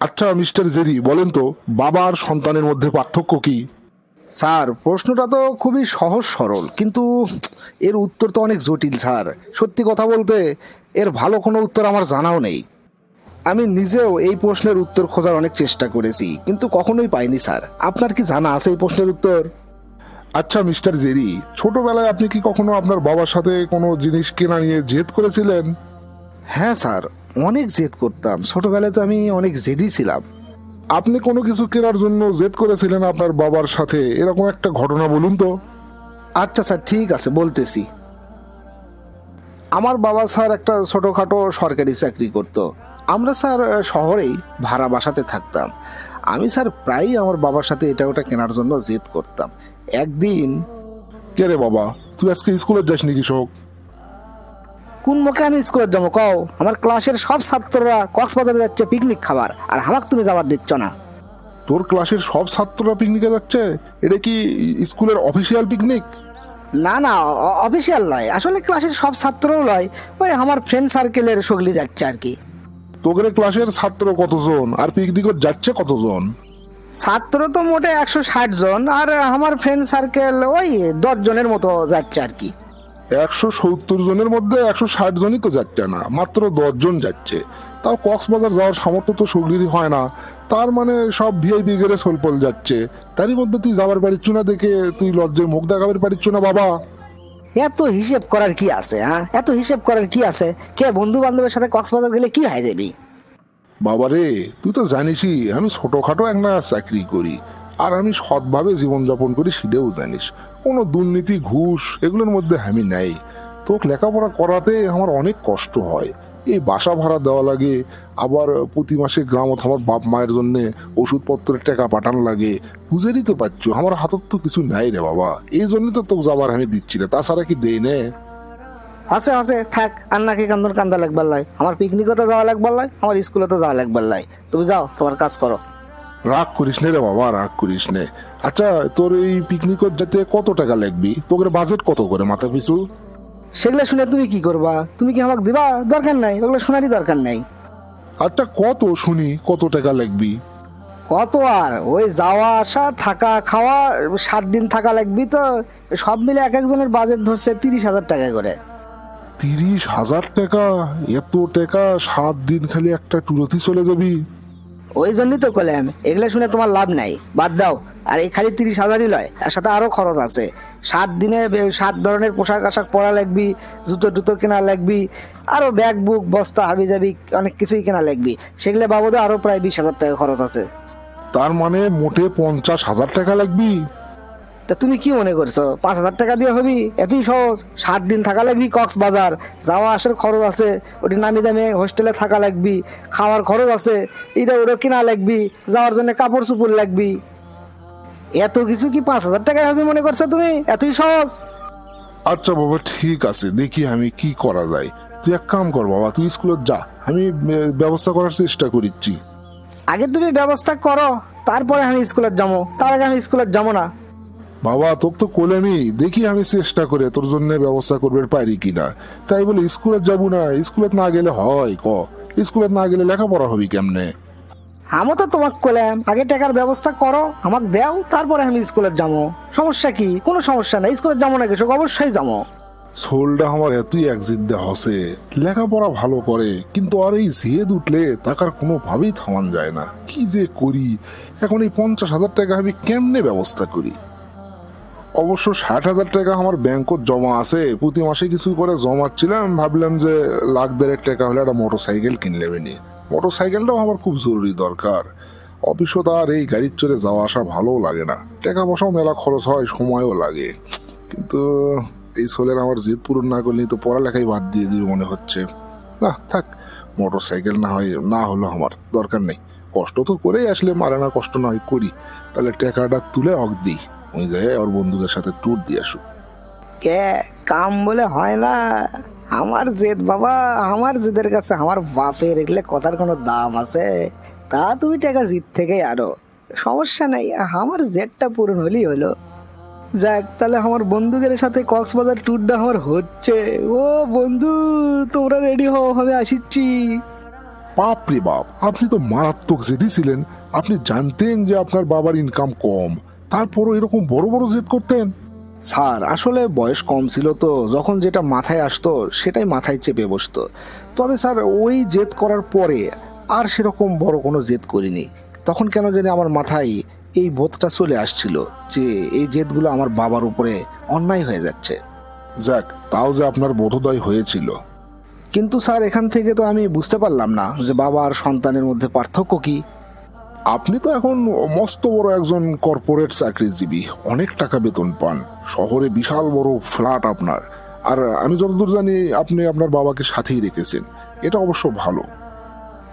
আচ্ছা mister Jerry বলেন তো বাবার সন্তানের মধ্যে পার্থক্য কি? স্যার প্রশ্নটা তো খুবই সহজ সরল কিন্তু এর উত্তর তো অনেক জটিল স্যার। সত্যি কথা বলতে এর ভালো কোনো উত্তর আমার জানাও নেই। আমি নিজেও এই প্রশ্নের উত্তর খোঁজার অনেক চেষ্টা করেছি কিন্তু কখনোই পাইনি স্যার। আপনার কি জানা আছে এই প্রশ্নের উত্তর? আচ্ছা মিস্টার জেরি ছোটবেলায় আপনি কি কখনো আপনার বাবার সাথে কোনো জিনিস কেনা নিয়ে জেদ করেছিলেন? হ্যাঁ স্যার অনেক জেদ করতাম। ছোটবেলায় তো আমি অনেক জেদি ছিলাম। আপনি কোনো কিছু কেনার জন্য জেদ করেছিলেন আপনার বাবার সাথে? এরকম একটা ঘটনা বলুন তো। আচ্ছা স্যার ঠিক আছে বলতেছি। আমার বাবা স্যার একটা ছোটোখাটো সরকারি চাকরি করত। আমরা স্যার শহরেই ভাড়া বাসাতে থাকতাম। আমি স্যার প্রায়ই আমার বাবার সাথে এটা ওটা কেনার জন্য জেদ করতাম। একদিন কে রে বাবা তুই আজকে স্কুলে যাসনি কৃষক কোন মুখে আমি স্কুলে যাব কও। আমার ক্লাসের সব ছাত্ররা কক্সবাজারে যাচ্ছে পিকনিক খাবার। আর আমাকে তুমি যাবার দিচ্ছ না। তোর ক্লাসের সব ছাত্ররা পিকনিকে যাচ্ছে? এটা কি স্কুলের অফিসিয়াল পিকনিক না না অফিসিয়াল নয়। আসলে ক্লাসের সব ছাত্রও নয়। ওই আমার ফ্রেন্ড সার্কেলের সগলি যাচ্ছে আর কি। তোদের ক্লাসের ছাত্র কতজন? আর পিকনিকে যাচ্ছে কতজন? ছাত্র তো মোটে একশো ষাট জন। আর আমার ফ্রেন্ড সার্কেল ওই দশ জনের মতো যাচ্ছে আর কি। একশো সত্তর জনের মধ্যে একশো ষাট জনই তো যাচ্ছে না মাত্র দশ জন যাচ্ছে। তাও কক্সবাজার যাওয়ার সামর্থ্য তো সগলিরই হয় না তার মানে সব ভিআইপি গেলে সোলপল যাচ্ছে। তারই মধ্যে তুই যাবার পারিচ্ছ না দেখে তুই লজ্জায় মুখ দেখাবার পারিচ্ছ না বাবা। এত হিসেব করার কি আছে হ্যাঁ? এত হিসেব করার কি আছে? কে বন্ধু বান্ধবের সাথে কক্সবাজার গেলে কি হয়ে যাবি বাবারে তুই তো জানিসই আমি ছোটখাটো একটা চাকরি করি। আর আমি সৎভাবে জীবনযাপন করি সেটাও জানিস। কোনো দুর্নীতি, ঘুষ, এগুলোর মধ্যে আমি নাই। তোকে লেখাপড়া করাতে আমার অনেক কষ্ট হয়। এই বাসা ভাড়া দেওয়া লাগে, আবার প্রতি মাসে গ্রামত আমার বাপ মায়ের জন্য ওষুধপত্রের টাকা পাঠান লাগে। বুঝেরই তো পাচ্ছ, আমার হাতত তো কিছু নাই রে বাবা। এই জন্য তো তোকে যাবার আমি দিচ্ছি না, তাছাড়া কি দেই নে? আছে আছে, থাক, আর নাকি কান্দন কান্দা লাগবার লাই। আমার পিকনিকও তো যাওয়া লাগবার লাই, আমার স্কুলে তো যাওয়া লাগবার লাই। তুমি যাও, তোমার কাজ করো। রাগ করিস নে রে বাবা রাগ করিস নে। আচ্ছা তোর এই পিকনিকত যেতে কত টাকা লাগবি? তোর বাজেট কত করে মাথা পিছু? সেগুলো শুনে তুমি কি করবা? তুমি কি আমাকে দিবা? দরকার নাই ওগুলো শোনারই দরকার নাই। আচ্ছা কত শুনি কত টাকা লাগবি? কত আর? ওই যাওয়া আসা থাকা খাওয়া সাত দিন থাকা লাগবি তো। সব মিলে এক একজনের বাজেট ধরছে তিরিশ হাজার টাকা করে। তিরিশ হাজার টাকা? এত টাকা? সাত দিন খালি একটা টুরতি চলে যাবি? ওই জন্যই তো করলাম এগুলা শুনে তোমার লাভ নাই। বাদ দাও, আর এই খালি তিরিশ হাজারই লয় তার সাথে আরও খরচ আছে। সাত দিনে সাত ধরনের পোশাক আশাক পরা লাগবি, জুতো টুতো কেনা লাগবি আরও ব্যাগ বুক বস্তা হাবি যাবি অনেক কিছুই কেনা লাগবি। সেগুলো বাবদে আরও প্রায় বিশ হাজার টাকা খরচ আছে। তার মানে মোটে পঞ্চাশ হাজার টাকা লাগবি? তা তুমি কি মনে করছ? পাঁচ হাজার টাকা দিয়ে হবি? এতই সহজ। সাত দিন থাকা লাগবি কক্সবাজার। যাওয়া আসার খরচ আছে। ওটি নামি দামে হোস্টেলে থাকা লাগবি। খাওয়ার খরচ আছে। এটা ওটা কিনা লাগবি। যাওয়ার জন্য কাপড় চুপড় লাগবি। এত কিছু কি পাঁচ হাজার টাকায় হবে মনে করছ তুমি? এতই সহজ। আচ্ছা বাবা ঠিক আছে। দেখি আমি কি করা যায়। তুই এক কাম কর বাবা তুই স্কুলে যা। আমি ব্যবস্থা করার চেষ্টা করিচ্ছি। আগে তুমি ব্যবস্থা করো। তারপরে আমি স্কুলে যাব। তার আগে আমি স্কুলে যাব না। বাবা তোকে তো কোলেমি দেখি আমি চেষ্টা করে তোর জন্য ব্যবস্থা করবে পারি কিনা। তাই বলে স্কুলে যাব না। স্কুলে না গেলে হয় ক? স্কুলে না গেলে লেখাপড়া হবি কেমনে? আমি তো তোমাকে কলাম আগে টাকার ব্যবস্থা করো আমাকে দাও তারপরে আমি স্কুলে যাব সমস্যা কি? কোনো সমস্যা নাই। স্কুলে যাব না কিছু অবশ্যই যাব সোলটা আমার এতই একজিদ দেওয়া হসে। লেখাপড়া ভালো করে কিন্তু আর এই জেদ উঠলে তাকার কোনোভাবেই থামান যায় না। কি যে করি? এখন এই পঞ্চাশ হাজার টাকা আমি কেমনে ব্যবস্থা করি? অবশ্য ষাট হাজার টাকা আমার ব্যাংকত জমা আছে। প্রতি মাসে কিছু করে জমাচ্ছিলাম। ভাবলাম যে লাখ দেড়েক টাকা হলে একটা মোটর সাইকেল কিনলে বেনি। মোটর সাইকেলটাও আমার খুব জরুরি দরকার। অফিসও তো আর এই গাড়ির চড়ে যাওয়া আসা ভালোও লাগে না। টাকা পয়সাও মেলা খরচ হয়, সময়ও লাগে। কিন্তু এই সোলের আমার জেদ পূরণ না করলে তো পড়ালেখাই বাদ দিয়ে দিবে মনে হচ্ছে। না, থাক মোটর সাইকেল না হয়, না হলো আমার দরকার নেই। কষ্ট তো করেই আসলে মারে না কষ্ট না হয় করি। তাহলে টাকাটা তুলে অক দিই। ওই যায় ওর বন্ধুদের সাথে ট্যুর দিয়ে আসুক। কে কাম বলে হয় না। আমার জেদ বাবা আমার জেদের কাছে আমার বাপের এগুলো কথার কোনো দাম আছে। তা তুমি টাকা জিত থেকে আরও সমস্যা নাই আমার জেদটা পূরণ হলেই হলো। যাক তাহলে আমার বন্ধুদের সাথে কক্সবাজার ট্যুরটা আমার হচ্ছে। ও বন্ধু তোমরা রেডি হও আমি আসিচ্ছি। বাপ রে বাপ আপনি তো মারাত্মক জেদি ছিলেন। আপনি জানতেন যে আপনার বাবার ইনকাম কম। তারপরও এরকম বড় বড় জেদ করতেন? স্যার আসলে বয়স কম ছিল তো যখন যেটা মাথায় আসতো সেটাই মাথায় চেপে বসতো। তবে স্যার ওই জেদ করার পরে আর সেরকম বড় কোনো জেদ করিনি। তখন কেন জানি আমার মাথায় এই বোধটা চলে আসছিল যে এই জেদগুলো আমার বাবার উপরে অন্যায় হয়ে যাচ্ছে। যাক তাও যে আপনার বোধোদয় হয়েছিল। কিন্তু স্যার এখান থেকে তো আমি বুঝতে পারলাম না যে বাবা আর সন্তানের মধ্যে পার্থক্য কি। আপনি তো এখন মস্ত বড় একজন কর্পোরেট চাকরিজীবী অনেক টাকা বেতন পান। শহরে বিশাল বড় ফ্ল্যাট আপনার। আর আমি যতদূর জানি আপনি আপনার বাবাকে সাথেই রেখেছেন। এটা অবশ্য ভালো।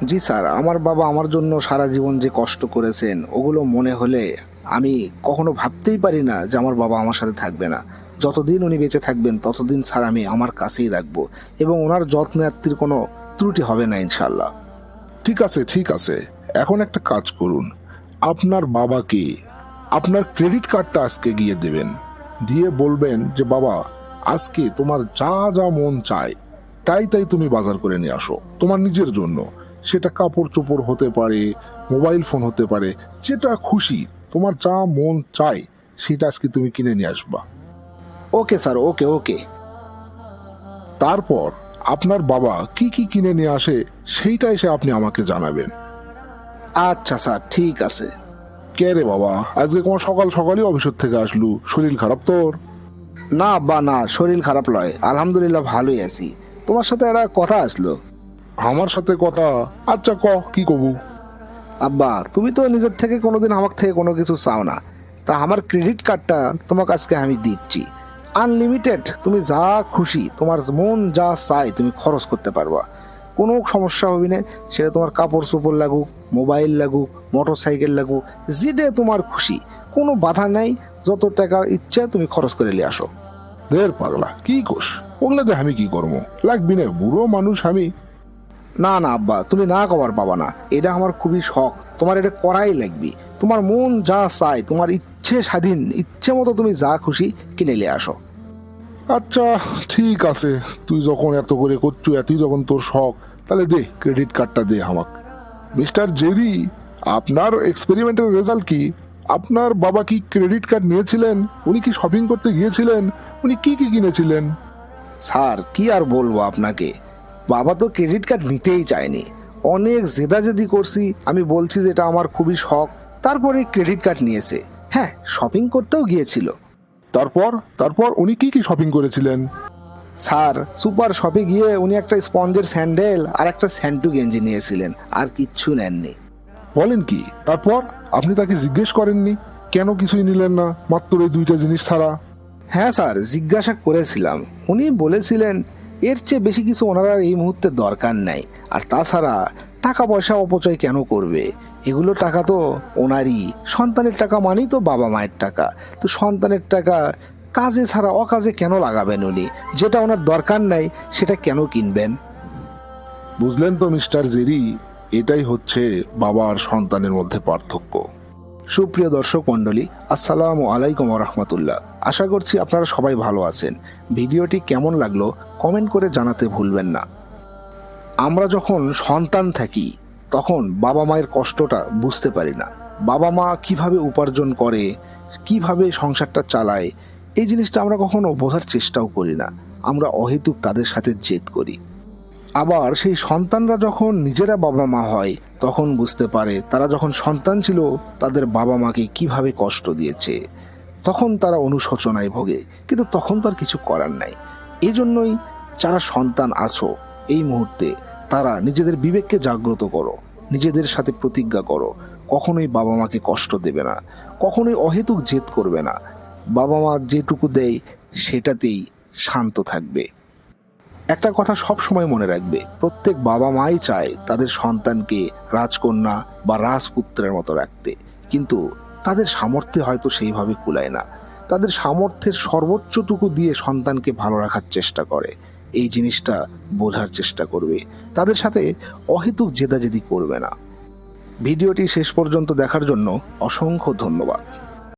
জি স্যার আমার বাবা আমার জন্য সারা জীবন যে কষ্ট করেছেন ওগুলো মনে হলে আমি কখনো ভাবতেই পারি না যে আমার বাবা আমার সাথে থাকবে না। যতদিন উনি বেঁচে থাকবেন ততদিন স্যার আমি আমার কাছেই রাখব এবং ওনার যত্ন আত্মীর কোনো ত্রুটি হবে না ইনশাল্লাহ ঠিক আছে ঠিক আছে। এখন একটা কাজ করুন। আপনার বাবাকে আপনার ক্রেডিট কার্ডটা আজকে গিয়ে দেবেন। দিয়ে বলবেন যে বাবা আজকে তোমার যা যা মন চায় তাই তাই তুমি বাজার করে নিয়ে আসো। তোমার নিজের জন্য। সেটা কাপড় চোপড় হতে পারে মোবাইল ফোন হতে পারে যেটা খুশি তোমার যা মন চায় সেটা আজকে তুমি কিনে নিয়ে আসবা। Okay sir okay okay. তারপর আপনার বাবা কি কি কিনে নিয়ে আসে সেইটা এসে আপনি আমাকে জানাবেন। আচ্ছা স্যার ঠিক আছে। কে রে বাবা? আজকে তোমার সকাল সকালই অফিসের থেকে আসলু। শরীর খারাপ তোর? না বা না শরীর খারাপ লয় আলহামদুলিল্লাহ ভালোই আছি। তোমার সাথে একটা কথা আসলো। আমার সাথে কথা? আচ্ছা ক কি কবু? আব্বা তুমি তো নিজের থেকে কোনোদিন আমার থেকে কোনো কিছু চাও না। তা আমার ক্রেডিট কার্ডটা তোমাকে আজকে আমি দিচ্ছি। আনলিমিটেড তুমি যা খুশি তোমার মন যা চাই তুমি খরচ করতে পারবা। কোনো সমস্যা হবে না। সেটা তোমার কাপড় চোপড় লাগুক মোবাইল লাগুক মোটর সাইকেল লাগুক যেটা তোমার খুশি কোনো বাধা নাই। যত টাকার ইচ্ছা তুমি খরচ করে নিয়ে আসো। দের পাগলা কি কোষ? ওগুলাতে আমি কি করব? লাগবি না বুড়ো মানুষ আমি। না না আব্বা তুমি না কবার পাবা না। এটা আমার খুবই শখ। তোমার এটা করাই লাগবে। তোমার মন যা চায় তোমার ইচ্ছে স্বাধীন ইচ্ছে মতো তুমি যা খুশি কিনে নিয়ে আসো। আচ্ছা ঠিক আছে। তুই যখন এত করে করছু এতই যখন তোর শখ তাহলে দে ক্রেডিট কার্ডটা দে আমাক। মিস্টার জেরি আপনার এক্সপেরিমেন্টের রেজাল্ট কি? আপনার বাবা কি ক্রেডিট কার্ড নিয়েছিলেন? উনি কি শপিং করতে গিয়েছিলেন? উনি কি কি কিনেছিলেন? স্যার কি আর বলব আপনাকে? বাবা তো ক্রেডিট কার্ড নিতেই চায়নি। অনেক জেদাজেদি করছি আমি বলছি যে এটা আমার খুবই শখ। তারপরে ক্রেডিট কার্ড নিয়েছে। হ্যাঁ শপিং করতেও গিয়েছিল। তারপর তারপর উনি কি কি শপিং করেছিলেন? স্যার সুপার শপে গিয়ে উনি একটা স্পঞ্জের স্যান্ডেল আর একটা স্যান্টু গেঞ্জি নিয়েছিলেন আর কিচ্ছু নেননি। বলেন কি তারপর? আপনি তাকে জিজ্ঞেস করেননি? কেন কিছুই নিলেন না মাত্র এই দুইটা জিনিস ছাড়া? হ্যাঁ স্যার জিজ্ঞাসা করেছিলাম। উনি বলেছিলেন এর চেয়ে বেশি কিছু ওনারা এই মুহূর্তে দরকার নাই। আর তাছাড়া টাকা পয়সা অপচয় কেন করবে? এগুলো টাকা তো ওনারই। সন্তানের টাকা মানেই তো বাবা মায়ের টাকা। তো সন্তানের টাকা কাজে ছাড়া অকাজে কেন লাগাবেন উনি? যেটা ওনার দরকার নাই সেটা কেন কিনবেন? বুঝলেন তো মিস্টার জেরি এটাই হচ্ছে বাবা আর সন্তানের মধ্যে পার্থক্য। সুপ্রিয় দর্শক মণ্ডলী আসসালামু আলাইকুম রহমতুল্লাহ আশা করছি আপনারা সবাই ভালো আছেন। ভিডিওটি কেমন লাগল কমেন্ট করে জানাতে ভুলবেন না। আমরা যখন সন্তান থাকি তখন বাবা মায়ের কষ্টটা বুঝতে পারি না। বাবা মা কীভাবে উপার্জন করে কীভাবে সংসারটা চালায় এই জিনিসটা আমরা কখনো বোঝার চেষ্টাও করি না। আমরা অহেতুক তাদের সাথে জেদ করি। আবার সেই সন্তানরা যখন নিজেরা বাবা মা হয়, তখন বুঝতে পারে তারা যখন সন্তান ছিল, তাদের বাবা মাকে কীভাবে কষ্ট দিয়েছে। তখন তারা অনুশোচনায় ভোগে, কিন্তু তখন তো আর কিছু করার নাই। এজন্যই যারা সন্তান আছো, এই মুহূর্তে তারা নিজেদের বিবেককে জাগ্রত করো, নিজেদের সাথে প্রতিজ্ঞা করো। কখনোই বাবা মাকে কষ্ট দেবে না, কখনোই অহেতুক জেদ করবে না। বাবা মা যেটুকু দেয়, সেটাতেই শান্ত থাকবে। একটা কথা সব সময় মনে রাখবে, প্রত্যেক বাবা মাই চায় তাদের সন্তানকে রাজকন্যা বা রাজপুত্রের মতো রাখতে। কিন্তু তাদের সামর্থ্যে হয়তো সেইভাবে কুলায় না। তাদের সামর্থ্যের সর্বোচ্চটুকু দিয়ে সন্তানকে ভালো রাখার চেষ্টা করে। এই জিনিসটা বোঝার চেষ্টা করবে। তাদের সাথে অহেতুক জেদাজেদি করবে না। ভিডিওটি শেষ পর্যন্ত দেখার জন্য অসংখ্য ধন্যবাদ।